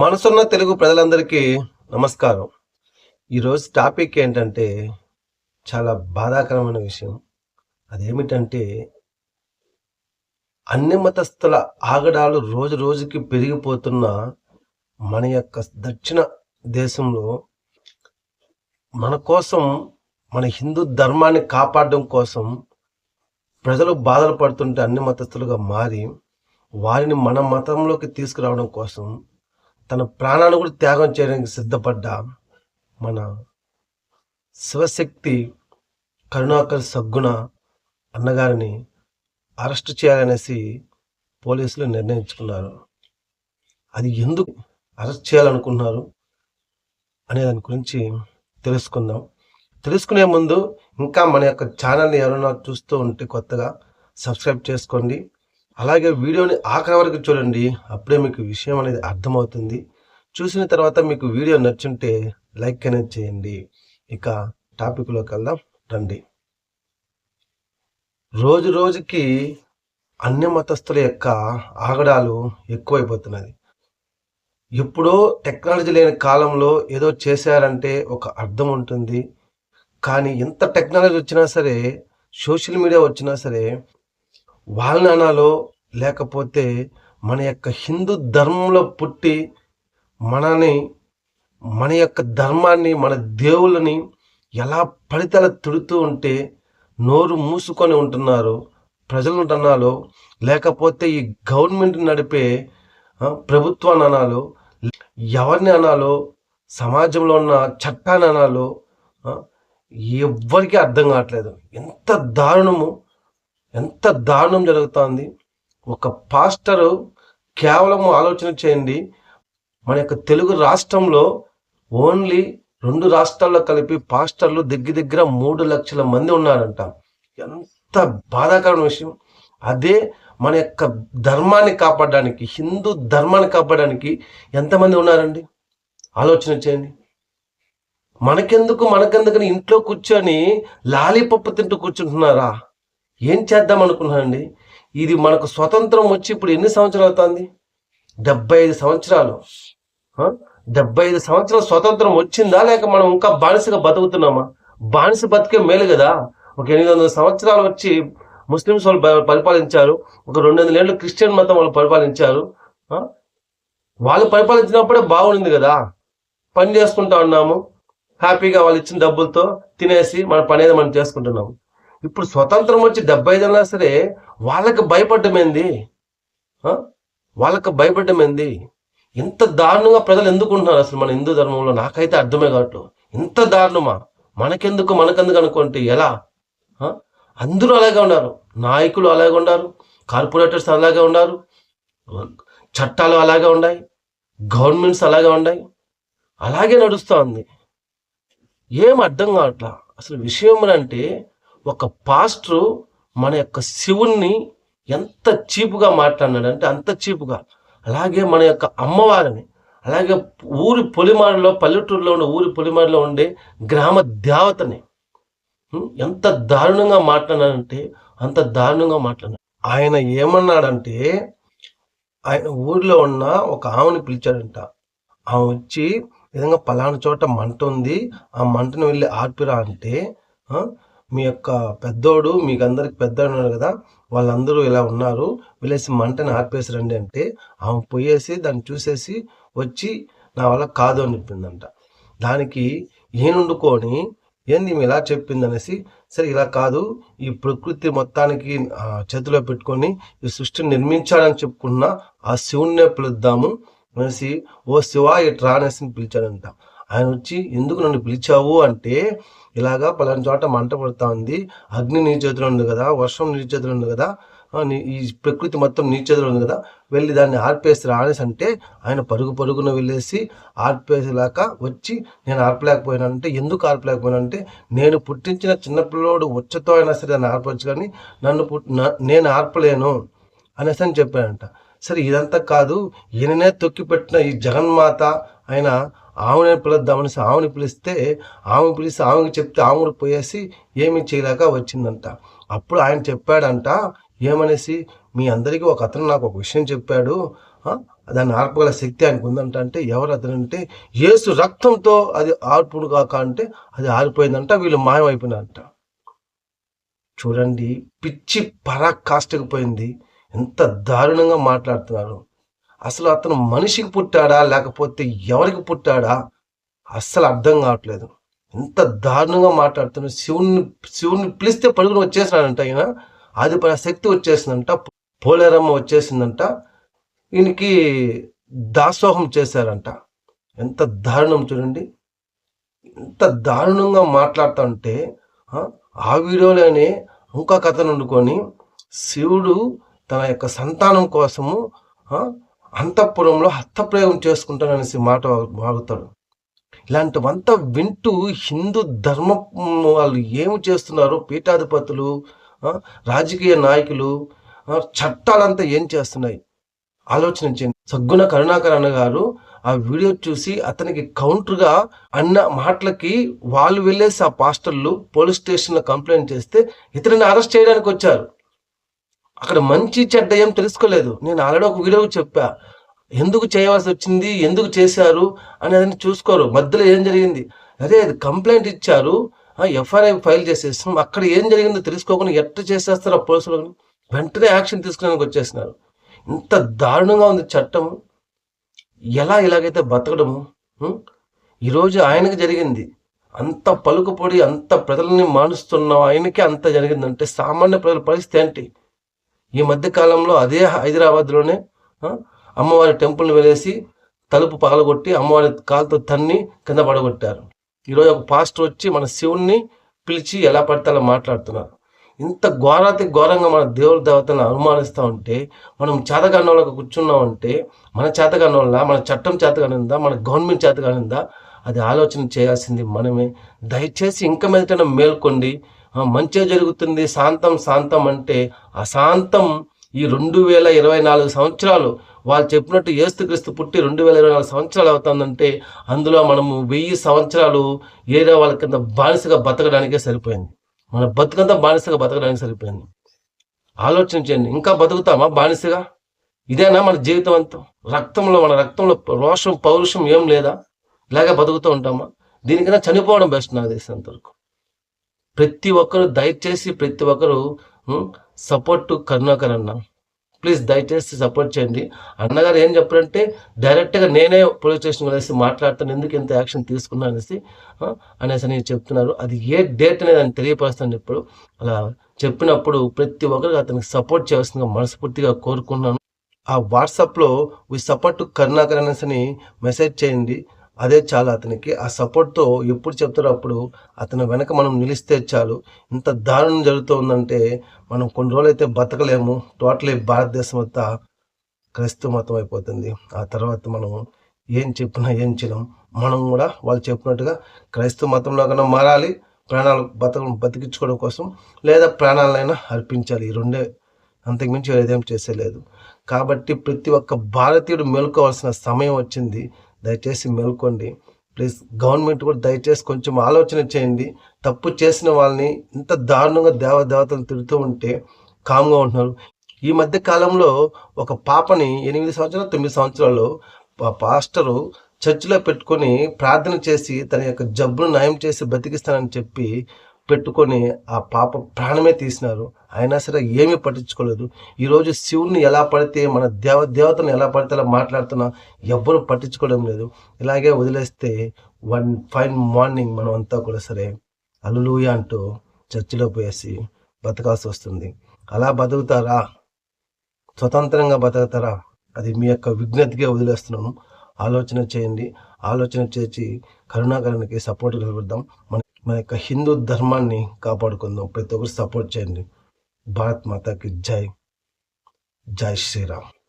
మనసున్న తెలుగు ప్రజలందరికీ నమస్కారం. ఈరోజు టాపిక్ ఏంటంటే చాలా బాధాకరమైన విషయం. అదేమిటంటే అన్ని మతస్థుల ఆగడాలు రోజు రోజుకి పెరిగిపోతున్న మన యొక్క దక్షిణ దేశంలో మన కోసం మన హిందూ ధర్మాన్ని కాపాడడం కోసం ప్రజలు బాధలు పడుతుంటే అన్ని మతస్థులుగా మారి వారిని మన మతంలోకి తీసుకురావడం కోసం తన ప్రాణాలు కూడా త్యాగం చేయడానికి సిద్ధపడ్డ మన శివశక్తి కరుణాకర్ సగ్గుణ అన్నగారిని అరెస్ట్ చేయాలనేసి పోలీసులు నిర్ణయించుకున్నారు. అది ఎందుకు అరెస్ట్ చేయాలనుకున్నారు అనే దాని గురించి తెలుసుకుందాం. తెలుసుకునే ముందు ఇంకా మన యొక్క ఛానల్ని ఎవరైనా చూస్తూ ఉంటే కొత్తగా సబ్స్క్రైబ్ చేసుకోండి. అలాగే వీడియోని ఆఖరి వరకు చూడండి. అప్పుడే మీకు విషయం అనేది అర్థమవుతుంది. చూసిన తర్వాత మీకు వీడియో నచ్చుంటే లైక్ అనేది చేయండి. ఇక టాపిక్లోకి వెళ్దాం. రండి. రోజు రోజుకి అన్య మతస్థుల యొక్క ఆగడాలు ఎక్కువైపోతున్నది. ఎప్పుడో టెక్నాలజీ లేని కాలంలో ఏదో చేశారంటే ఒక అర్థం ఉంటుంది. కానీ ఎంత టెక్నాలజీ వచ్చినా సరే సోషల్ మీడియా వచ్చినా సరే వాళ్ళని అనాలో లేకపోతే మన యొక్క హిందూ ధర్మంలో పుట్టి మనని మన యొక్క ధర్మాన్ని మన దేవుళ్ళని ఎలా పడితల తిడుతూ ఉంటే నోరు మూసుకొని ఉంటున్నారు ప్రజలు అనాలో లేకపోతే ఈ గవర్నమెంట్ నడిపే ప్రభుత్వ ప్రభుత్వాన్ని అనాలో ఎవరిని అనాలో సమాజంలో ఉన్న చట్టాన్ని అనాలో ఎవ్వరికీ అర్థం కావట్లేదు. ఎంత దారుణము. ఎంత దారుణం జరుగుతోంది. ఒక పాస్టరు కేవలం ఆలోచన చేయండి. మన యొక్క తెలుగు రాష్ట్రంలో ఓన్లీ రెండు రాష్ట్రాల్లో కలిపి పాస్టర్లు దగ్గర దగ్గర మూడు లక్షల మంది ఉన్నారంట. ఎంత బాధాకరమైన విషయం. అదే మన యొక్క ధర్మాన్ని కాపాడడానికి హిందూ ధర్మాన్ని కాపాడడానికి ఎంతమంది ఉన్నారండి? ఆలోచన చేయండి. మనకెందుకు మనకెందుకని ఇంట్లో కూర్చొని లాలీపప్పు తింటూ కూర్చుంటున్నారా? ఏం చేద్దాం అనుకున్నానండి? ఇది మనకు స్వతంత్రం వచ్చి ఇప్పుడు ఎన్ని సంవత్సరాలు అవుతుంది? డెబ్బై ఐదు సంవత్సరాలు. డెబ్బై ఐదు సంవత్సరాల స్వతంత్రం వచ్చిందా? లేక మనం ఇంకా బానిసగా బతుకుతున్నామా? బానిస బతికే మేలు కదా. ఒక ఎనిమిది వందల సంవత్సరాలు వచ్చి ముస్లిమ్స్ వాళ్ళు పరిపాలించారు. ఒక రెండు వందల ఏళ్ళు క్రిస్టియన్ మతం వాళ్ళు పరిపాలించారు. వాళ్ళు పరిపాలించినప్పుడే బాగుంది కదా. పని చేసుకుంటా ఉన్నాము. హ్యాపీగా వాళ్ళు ఇచ్చిన డబ్బులతో తినేసి మన పని ఏదో మనం చేసుకుంటున్నాము. ఇప్పుడు స్వతంత్రం వచ్చి డెబ్బై ఐదు సరే వాళ్ళకి భయపడ్డమేంది? ఆ? వాళ్ళకి భయపడ్డమేంది? ఇంత దారుణంగా ప్రజలు ఎందుకుంటున్నారు అసలు మన హిందూ ధర్మంలో? నాకైతే అర్థమే కావట్లేదు. ఇంత దారుణమా? మనకెందుకు? మనకెందుకు అనుకుంటే ఎలా? అందరూ అలాగే ఉన్నారు. నాయకులు అలాగే ఉన్నారు. కార్పొరేటర్స్ అలాగే ఉన్నారు. చట్టాలు అలాగే ఉన్నాయి. గవర్నమెంట్స్ అలాగే ఉన్నాయి. అలాగే నడుస్తూ ఉంది ఏం అర్థం కావట్లా? అసలు విషయం అంటే ఒక పాస్టరు మన యొక్క శివుణ్ణి ఎంత చీపుగా మాట్లాడినాడంటే అంత చీపుగా. అలాగే మన యొక్క అమ్మవారిని అలాగే ఊరి పొలిమారిలో పల్లెటూరులో ఉండే ఊరి పొలిమారిలో ఉండే గ్రామ దేవతని ఎంత దారుణంగా మాట్లాడాడంటే అంత దారుణంగా మాట్లాడాడు. ఆయన ఏమన్నాడంటే ఆయన ఊరిలో ఉన్న ఒక ఆమెని పిలిచాడంట. ఆమె వచ్చి విధంగా పలానా చోట మంట ఉంది ఆ మంటను వెళ్ళి ఆర్పిరా అంటే మీ యొక్క పెద్దోడు మీకు అందరికి పెద్దోడు ఉన్నారు కదా వాళ్ళందరూ ఇలా ఉన్నారు. వెళ్ళేసి మంటని ఆర్పేసిరండి అంటే ఆమె పోయేసి దాన్ని చూసేసి వచ్చి నా వల్ల కాదు అని చెప్పిందంట. దానికి ఈయనుండుకొని ఏంది ఈమె ఇలా చెప్పింది అనేసి సరే ఇలా కాదు ఈ ప్రకృతి మొత్తానికి చేతిలో పెట్టుకొని ఈ సృష్టిని నిర్మించాడని చెప్పుకున్న ఆ శివుణ్ణే పిలుద్దాము అనేసి ఓ శివ ఇట్రా అనేసి పిలిచాడంట. ఆయన వచ్చి ఎందుకు నన్ను పిలిచావు? అంటే ఇలాగా పలాని చోట మంట పడుతా ఉంది. అగ్ని నీ చేతిలో ఉంది కదా వర్షం నీ చేతిలో ఉంది కదా ఈ ప్రకృతి మొత్తం నీ చేతిలో ఉంది కదా వెళ్ళి దాన్ని ఆర్పేసి రానేసి అంటే ఆయన పరుగు పరుగున వెళ్ళేసి ఆర్పేసేలాక వచ్చి నేను ఆర్పలేకపోయానంటే ఎందుకు ఆర్పలేకపోయానంటే నేను పుట్టించిన చిన్నపిల్లోడు ఉచ్చతో అయినా సరే దాన్ని ఆర్పచ్చు కానీ నన్ను పుట్ నేను ఆర్పలేను అనేసి అని చెప్పానంట సరే ఇదంతా కాదు ఈయననే తొక్కి పెట్టిన ఈ జగన్మాత ఆయన ఆమెనే పిలుద్దామనేసి ఆమెను పిలిస్తే ఆమె పిలిస్తే ఆమెకి చెప్తే ఆమెను పోయేసి ఏమీ చేయలేక వచ్చిందంట. అప్పుడు ఆయన చెప్పాడంట ఏమనేసి మీ అందరికీ ఒక అతను నాకు ఒక విషయం చెప్పాడు. దాన్ని ఆర్పగల శక్తి ఆయనకు ఉందంట అంటే ఎవరు అతను అంటే ఏసు రక్తంతో అది ఆర్పుడు కాక అంటే అది ఆరిపోయిందంట వీళ్ళు మాయమైపోయినారంట. చూడండి పిచ్చి పరాకాష్ఠకు పోయింది. ఎంత దారుణంగా మాట్లాడుతున్నారు. అసలు అతను మనిషికి పుట్టాడా లేకపోతే ఎవరికి పుట్టాడా అస్సలు అర్థం కావట్లేదు. ఎంత దారుణంగా మాట్లాడుతున్నాడు శివుణ్ణి శివుణ్ణి పిలిస్తే పడుకుని వచ్చేసినాడంట ఆయన అది శక్తి వచ్చేసిందంట పోలేరమ్మ వచ్చేసిందంట ఈయనకి దాసోహం చేశారంట. ఎంత దారుణం చూడండి. ఎంత దారుణంగా మాట్లాడుతా ఉంటే ఆ, వీడియోలోనే ఇంకో కథను వండుకొని శివుడు తన యొక్క సంతానం కోసము అంతఃపురంలో హస్తప్రయోగం చేసుకుంటాననేసి మాట మాగుతాడు. ఇలాంటివంతా వింటూ హిందూ ధర్మం వాళ్ళు ఏమి చేస్తున్నారో పీఠాధిపతులు రాజకీయ నాయకులు చట్టాలంతా ఏం చేస్తున్నాయి? ఆలోచించండి సగ్గున కరుణాకర్ అన్న గారు ఆ వీడియో చూసి అతనికి కౌంటర్గా అన్న మాటలకి వాళ్ళు వెళ్ళేసి ఆ పాస్టర్లు పోలీస్ స్టేషన్లో కంప్లైంట్ చేస్తే ఇతరుని అరెస్ట్ చేయడానికి వచ్చారు అక్కడ మంచి చెడ్డ ఏం తెలుసుకోలేదు. నేను ఆల్రెడీ ఒక వీడియో చెప్పా. ఎందుకు చేయవలసి వచ్చింది? ఎందుకు చేశారు? అనేది చూసుకోరు. మధ్యలో ఏం జరిగింది? అదే అది కంప్లైంట్ ఇచ్చారు. ఎఫ్ఐఆర్ ఫైల్ చేసేస్తాం అక్కడ ఏం జరిగిందో తెలుసుకోకుండా ఎట్ట చేసేస్తారు ఆ పోలీసులు వెంటనే యాక్షన్ తీసుకోవడానికి వచ్చేసినారు. ఇంత దారుణంగా ఉంది చట్టం. ఎలా ఇలాగైతే బతకడము? ఈరోజు ఆయనకి జరిగింది. అంత పలుకుపొడి అంత ప్రజల్ని మానుస్తున్న ఆయనకి అంత జరిగిందంటే సామాన్య ప్రజల పరిస్థితి ఏంటి? ఈ మధ్య కాలంలో అదే హైదరాబాద్లోనే అమ్మవారి టెంపుల్ని వెళ్ళేసి తలుపు పగలగొట్టి అమ్మవారి కాలుతో తన్ని కింద పడగొట్టారు. ఈరోజు ఒక పాస్టర్ వచ్చి మన శివుణ్ణి పిలిచి ఎలా పడతాలో మాట్లాడుతున్నారు. ఇంత ఘోరాతి ఘోరంగా మన దేవుడి దేవతలను అనుమానిస్తూ ఉంటే మనం చేతగానోళ్ళకు కూర్చున్నామంటే మన చేతగానోళ్ళ మన చట్టం చేతగానిందా మన గవర్నమెంట్ చేతగానిందా అది ఆలోచన చేయాల్సింది మనమే. దయచేసి ఇంకా మీదటైనా మేల్కొండి. ఆ, మంచిగా జరుగుతుంది. శాంతం శాంతం అంటే అశాంతం ఈ రెండు వేల ఇరవై నాలుగు సంవత్సరాలు వాళ్ళు చెప్పినట్టు ఏస్తుక్రీస్తు పుట్టి రెండు వేల ఇరవై నాలుగు సంవత్సరాలు అవుతుందంటే అందులో మనము వెయ్యి సంవత్సరాలు ఏదో వాళ్ళ కింద బానిసగా బతకడానికే సరిపోయింది. మన బతుకంతా బానిసగా బతకడానికి సరిపోయింది. ఆలోచించండి ఇంకా బతుకుతామా బానిసగా? ఇదేనా మన జీవితం అంతా? రక్తంలో మన రక్తంలో రోషం పౌరుషం ఏం లేదా? ఇలాగే బతుకుతూ ఉంటామా? దీనికన్నా చనిపోవడం బెస్ట్ నాకు తెలిసినంత వరకు ప్రతి ఒక్కరు దయచేసి ప్రతి ఒక్కరు సపోర్ట్ కరుణాకర్ అన్న. ప్లీజ్ దయచేసి సపోర్ట్ చేయండి. అన్నగారు ఏం చెప్పారంటే డైరెక్ట్గా నేనే పోలీస్ స్టేషన్ అనేసి మాట్లాడుతాను ఎందుకు ఇంత యాక్షన్ తీసుకున్నా అనేసి అనేసి అని చెప్తున్నారు. అది ఏ డేట్ అనేది అని తెలియపరుస్తాను ఇప్పుడు అలా చెప్పినప్పుడు ప్రతి ఒక్కరికి అతనికి సపోర్ట్ చేయాల్సిందిగా మనస్ఫూర్తిగా కోరుకున్నాను ఆ వాట్సాప్లో వి సపోర్ట్ కరుణాకర్ అనేసి అని మెసేజ్ చేయండి. అదే చాలు అతనికి. ఆ సపోర్ట్తో ఎప్పుడు చెప్తారో అప్పుడు అతని వెనక మనం నిలిస్తే చాలు. ఇంత దారుణం జరుగుతూ ఉందంటే మనం కొన్ని రోజులైతే బతకలేము. టోటలీ భారతదేశం అంతా క్రైస్తవ మతం అయిపోతుంది. ఆ తర్వాత మనం ఏం చెప్పినా ఏం చేయలేం. మనం కూడా వాళ్ళు చెప్పినట్టుగా క్రైస్తవ మతంలో కన్నా మారాలి. ప్రాణాలు బతక బతికించుకోవడం కోసం లేదా ప్రాణాలైనా అర్పించాలి. ఈ రెండే అంతకుమించి ఏదేం చేసేలేదు. కాబట్టి ప్రతి ఒక్క భారతీయుడు మేలుకోవాల్సిన సమయం వచ్చింది. దయచేసి మేల్కోండి. ప్లీజ్ గవర్నమెంట్ కూడా దయచేసి కొంచెం ఆలోచన చేయండి. తప్పు చేసిన వాళ్ళని ఇంత దారుణంగా దేవ దేవతలు తిడుతూ ఉంటే కామ్గా ఉంటున్నారు. ఈ మధ్య కాలంలో ఒక పాపని ఎనిమిది సంవత్సరాలు తొమ్మిది సంవత్సరాలు పాస్టరు చర్చిలో పెట్టుకొని ప్రార్థన చేసి తన యొక్క జబ్బును నయం చేసి బతికిస్తానని చెప్పి పెట్టుకొని ఆ పాప ప్రాణమే తీసినారు. అయినా సరే ఏమీ పట్టించుకోలేదు. ఈరోజు శివుణ్ణి ఎలా పడితే మన దేవ దేవతను ఎలా పడితే అలా మాట్లాడుతున్నా ఎవ్వరూ పట్టించుకోవడం లేదు. ఇలాగే వదిలేస్తే వన్ ఫైన్ మార్నింగ్ మనం అంతా కూడా సరే అల్లులుయ అంటూ చర్చిలో పోయేసి బతకాల్సి వస్తుంది. అలా బతుకుతారా? స్వతంత్రంగా బతుకుతారా? అది మీ యొక్క విజ్ఞతగా వదిలేస్తున్నాను. ఆలోచన చేయండి. ఆలోచన చేసి కరుణాకరానికి సపోర్ట్ కలుగుద్దాం మన మన యొక్క హిందూ ధర్మాన్ని కాపాడుకుందాం. ప్రతి ఒక్కరు సపోర్ట్ చేయండి. భారత్ మాతాకి జై. జై శ్రీరామ్.